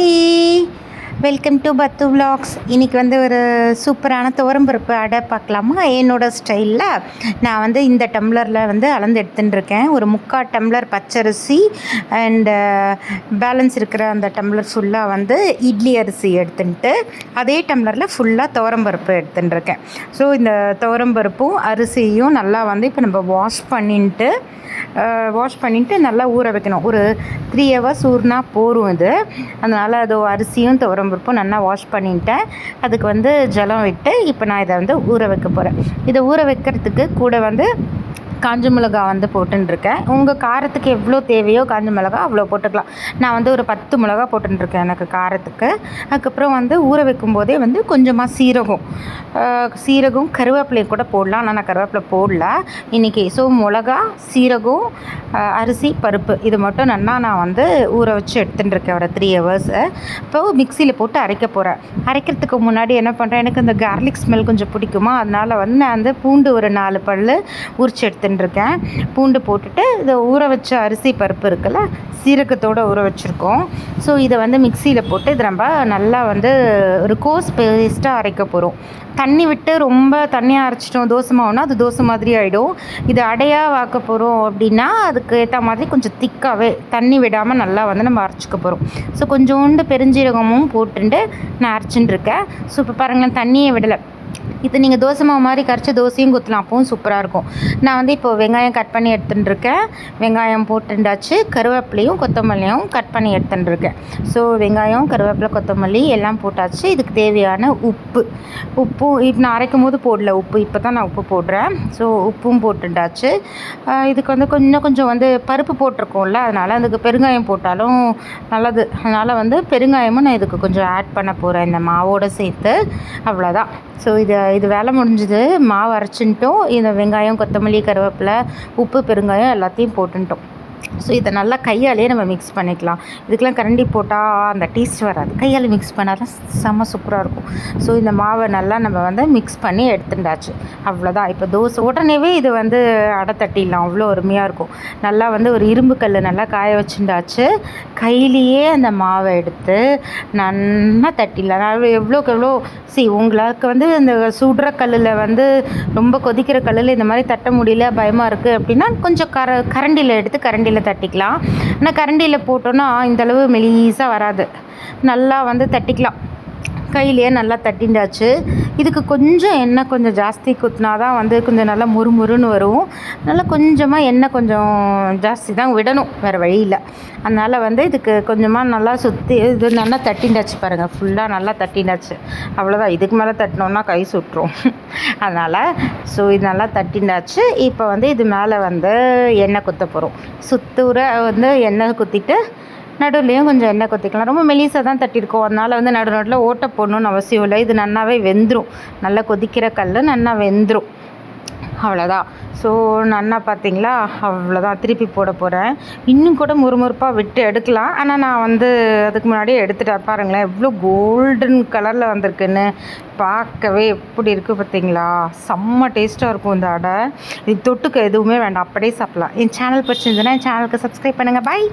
Bye welcome to Pathu vlogs. இன்றைக்கி வந்து ஒரு சூப்பரான துவரம்பருப்பு அடை பார்க்கலாமா? என்னோடய ஸ்டைலில் நான் வந்து இந்த டம்ளரில் வந்து அளந்து எடுத்துட்டுருக்கேன் ஒரு முக்கால் டம்ளர் பச்சரிசி அண்டு பேலன்ஸ் uh, இருக்கிற அந்த டம்ளர் ஃபுல்லாக வந்து இட்லி அரிசி எடுத்துன்ட்டு அதே டம்ளரில் ஃபுல்லாக துவரம்பருப்பு எடுத்துட்டுருக்கேன் ஸோ இந்த துவரம்பருப்பும் அரிசியும் நல்லா வந்து இப்போ நம்ம வாஷ் பண்ணிட்டு வாஷ் uh, பண்ணிவிட்டு நல்லா ஊற வைக்கணும். ஒரு த்ரீ ஹவர்ஸ் ஊறினா போரும் இது. அதனால் அது அரிசியும் துவரம்பருப்பும் நல்லா வாஷ் பண்ணிட்டேன். அதுக்கு வந்து ஜலம் விட்டு இப்போ நான் இதை வந்து ஊற வைக்க போகிறேன் இதை ஊற வைக்கிறதுக்கு கூட வந்து காஞ்ச மிளகா வந்து போட்டுருக்கேன் உங்கள் காரத்துக்கு எவ்வளோ தேவையோ காஞ்ச மிளகா அவ்வளோ போட்டுக்கலாம். நான் வந்து ஒரு பத்து மிளகா போட்டுருக்கேன் எனக்கு காரத்துக்கு. அதுக்கப்புறம் வந்து ஊற வைக்கும் போதே வந்து கொஞ்சமாக சீரகம். சீரகம் கருவேப்பிலையும் கூட போடலாம். ஆனால் நான் கருவேப்பிலை போடல. இன்றைக்கி ஸோ மிளகா சீரகம் அரிசி பருப்பு இது மட்டும் நல்லா நான் வந்து ஊற வச்சு எடுத்துட்டு இருக்கேன் ஒரு த்ரீ ஹவர்ஸு இப்போ மிக்சியில் போட்டு அரைக்க போகிறேன் அரைக்கிறதுக்கு முன்னாடி என்ன பண்ணுறேன் எனக்கு இந்த கார்லிக் ஸ்மெல் கொஞ்சம் பிடிக்குமா? அதனால் வந்து நான் வந்து பூண்டு ஒரு நாலு பல் உரிச்சு எடுத்துட்டு இருக்கேன் பூண்டு போட்டுட்டு இதை ஊற வச்ச அரிசி பருப்பு இருக்குல்ல சீரகத்தோடு ஊற வச்சுருக்கோம். ஸோ இதை வந்து மிக்சியில் போட்டு இது ரொம்ப நல்லா வந்து ஒரு கோஸ் பேஸ்ட்டாக அரைக்க போகிறோம் தண்ணி விட்டு ரொம்ப தண்ணியாக அரைச்சிட்டோம். தோசை மாவுனா அது தோசை மாதிரி ஆகிடும் இது அடையாக வாக்க போகிறோம் அப்படின்னா அதுக்கு ஏற்ற மாதிரி கொஞ்சம் திக்காகவே தண்ணி விடாமல் நல்லா வந்து நம்ம அரைச்சிக்க போகிறோம் ஸோ கொஞ்சோண்டு பெருஞ்சீரகமும் போட்டுட்டு நான் அரைச்சின்னு இருக்கேன். ஸோ இப்போ பாருங்களேன் தண்ணியை விடலை. இது நீங்கள் தோசை மாவு மாதிரி கரைச்சி தோசையும் குத்தலாம். அப்பவும் சூப்பராக இருக்கும். நான் வந்து இப்போ வெங்காயம் கட் பண்ணி எடுத்துட்டுருக்கேன். வெங்காயம் போட்டுண்டாச்சு. கருவேப்பிலையும் கொத்தமல்லியும் கட் பண்ணி எடுத்துட்டுருக்கேன். ஸோ வெங்காயம் கருவேப்பிலை கொத்தமல்லி எல்லாம் போட்டாச்சு. இதுக்கு தேவையான உப்பு. உப்பும் இப்போ நான் அரைக்கும் போது போடல உப்பு. இப்போ தான் நான் உப்பு போடுறேன். ஸோ உப்பும் போட்டுண்டாச்சு. இதுக்கு வந்து கொஞ்சம் கொஞ்சம் வந்து பருப்பு போட்டிருக்கோம்ல அதனால் அதுக்கு பெருங்காயம் போட்டாலும் நல்லது. அதனால் வந்து பெருங்காயமும் நான் இதுக்கு கொஞ்சம் ஆட் பண்ண போகிறேன் இந்த மாவோடு சேர்த்து. அவ்வளோதான் ஸோ இது இது வேலை முடிஞ்சுது மாவு அரைச்சின்ட்டோம். இந்த வெங்காயம் கொத்தமல்லி கருவேப்பிலை உப்பு பெருங்காயம் எல்லாத்தையும் போட்டுன்ட்டோம். ஸோ இதை நல்லா கையாலே நம்ம மிக்ஸ் பண்ணிக்கலாம். இதுக்கெலாம் கரண்டி போட்டால் அந்த டேஸ்ட் வராது. கையால் மிக்ஸ் பண்ணால் தான் செம்ம சூப்பராக இருக்கும். ஸோ இந்த மாவை நல்லா நம்ம வந்து மிக்ஸ் பண்ணி எடுத்துட்டாச்சு. அவ்வளோதான் இப்போ தோசை உடனேவே இது வந்து அடை தட்டிடலாம். அவ்வளோ அருமையாக இருக்கும். நல்லா வந்து ஒரு இரும்பு கல் நல்லா காய வச்சுட்டாச்சு. கையிலேயே அந்த மாவை எடுத்து நல்லா தட்டிடலாம். நான் எவ்வளோக்கு எவ்வளோ சி உங்களுக்கு வந்து இந்த சுடுற கல்லில் வந்து ரொம்ப கொதிக்கிற கல்லில் இந்த மாதிரி தட்ட முடியல பயமாக இருக்குது அப்படின்னா கொஞ்சம் கர கரண்டியில் எடுத்து கரண்டி கரண்டியில் தட்டிக்கலாம். ஆனால் கரண்டியில் போட்டோன்னா இந்தளவு மெலீஸாக வராது. நல்லா வந்து தட்டிக்கலாம். கையிலேயே நல்லா தட்டிண்டாச்சு. இதுக்கு கொஞ்சம் எண்ணெய் கொஞ்சம் ஜாஸ்தி குத்தினா தான் வந்து கொஞ்சம் நல்லா முறுமுறுன்னு வரும். நல்லா கொஞ்சமாக எண்ணெய் கொஞ்சம் ஜாஸ்தி தான் விடணும் வேறு வழியில் அதனால் வந்து இதுக்கு கொஞ்சமாக நல்லா சுற்றி இது நல்லா தட்டிண்டாச்சு பாருங்கள் ஃபுல்லாக நல்லா தட்டிண்டாச்சு. அவ்வளோதான் இதுக்கு மேலே தட்டினோன்னா கை சுட்டுரும். அதனால் ஸோ இது நல்லா தட்டிண்டாச்சு. இப்போ வந்து இது மேலே வந்து எண்ணெய் குத்த போகிறோம் சுத்தூர வந்து எண்ணெய் குத்திட்டு நடுவுலையும் கொஞ்சம் எண்ணெய் கொத்திக்கலாம். ரொம்ப மெலிசாக தான் தட்டியிருக்கோம். அதனால் வந்து நடு நடுவில் ஓட்டை போடணும்னு அவசியம் இல்லை. இது நல்லாவே வெந்துடும் நல்லா கொதிக்கிற கல் நல்லா வெந்துடும் அவ்வளோதான் ஸோ நன்னா பார்த்தீங்களா அவ்வளோதான் திருப்பி போட போகிறேன் இன்னும் கூட முறுமுறுப்பாக விட்டு எடுக்கலாம். ஆனால் நான் வந்து அதுக்கு முன்னாடியே எடுத்துட்டேன் பாருங்களேன். எவ்வளோ கோல்டன் கலரில் வந்திருக்குன்னு பார்க்கவே எப்படி இருக்குது பார்த்தீங்களா செம்ம டேஸ்ட்டாக இருக்கும் இந்த அடை. இது தொட்டுக்க எதுவுமே வேண்டாம். அப்படியே சாப்பிட்லாம். என் சேனல் பிடிச்சிருந்துன்னா என் சேனலுக்கு சப்ஸ்கிரைப் பண்ணுங்கள் பாய்